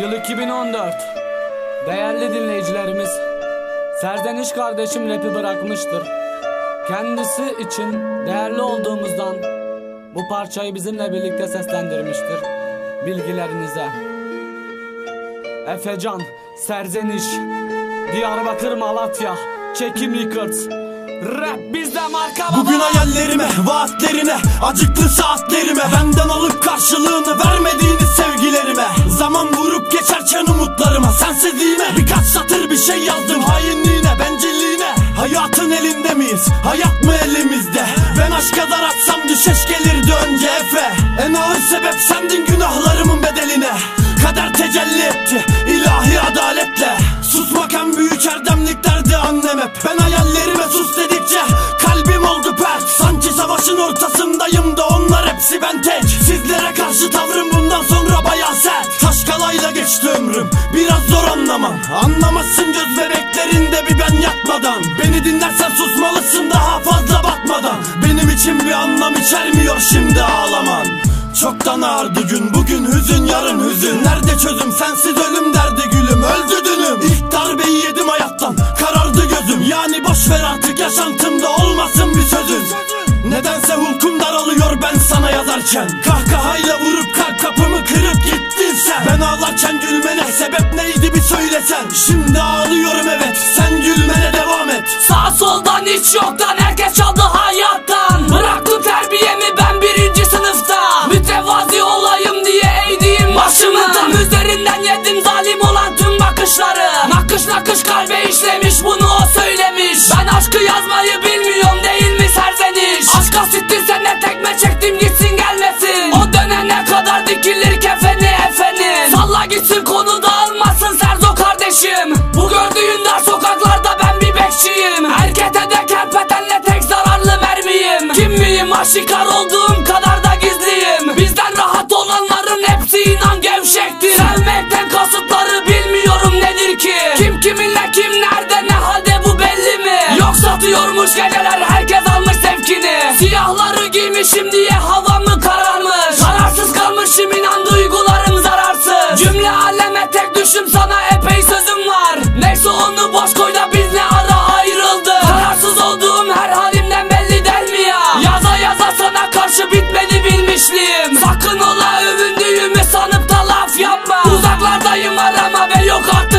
Yıl 2014 Değerli dinleyicilerimiz Serzeniş kardeşim rapi bırakmıştır. Kendisi için değerli olduğumuzdan Bu parçayı bizimle birlikte seslendirmiştir. Bilgilerinize. Efecan, Serzeniş Diyarbakır, Malatya Çekim Records. Rap bizde marka baba. Bugün hayallerime, vaatlerine, acıklı saatlerime. Benden alıp karşılığını şey yazdım Hainliğine, bencilliğine Hayatın elinde miyiz? Hayat mı elimizde? Ben aşka zar atsam düşeş gelirdi önce Efe En ağır sebep sendin günahlarımın zor anlamam. Anlamazsın göz bebeklerinde bir ben yatmadan. Beni dinlersen susmalısın daha fazla bakmadan. Benim için bir anlam içermiyor şimdi ağlaman. Çoktan ağırdı gün bugün hüzün yarın hüzün. Nerede çözüm? Sensiz ölüm derdi gülüm. Öldü dünüm. İlk darbeyi yedim hayattan. Karardı gözüm. Yani boş ver artık yaşantımda olmasın bir sözün. Nedense hulkum daralıyor ben sana yazarken. Kahkahayla vurup kalp kapımı kırıp gittin sen. Ben ağlarken gülmene sebep neydi söylesen Şimdi ağlıyorum evet. Sen gülmene devam et. Sağ soldan hiç yoktan herkes çaldı hayattan. Bıraktım terbiyemi ben birinci sınıfta Mütevazi olayım diye eğdiğim başımı. Tam üzerinden yedim zalim olan tüm bakışları. Nakış nakış kalbe işlemiş bunu o söylemiş. Ben aşkı yazmayı bilmiyorum Batıyormuş geceler herkes almış sevkini Siyahları giymişim diye hava mı kararmış? Kararsız kalmışım inan duygularım zararsız. Cümle aleme tek düşüm sana epey sözüm var. Neyse onu boş koy da biz ne ara ayrıldık? Kararsız olduğum her halimden belli del mi ya? Yaza yaza sana karşı bitmedi bilmişliğim. Sakın ola övündüğümü sanıp da laf yapma. Uzaklardayım arama ve yok aklım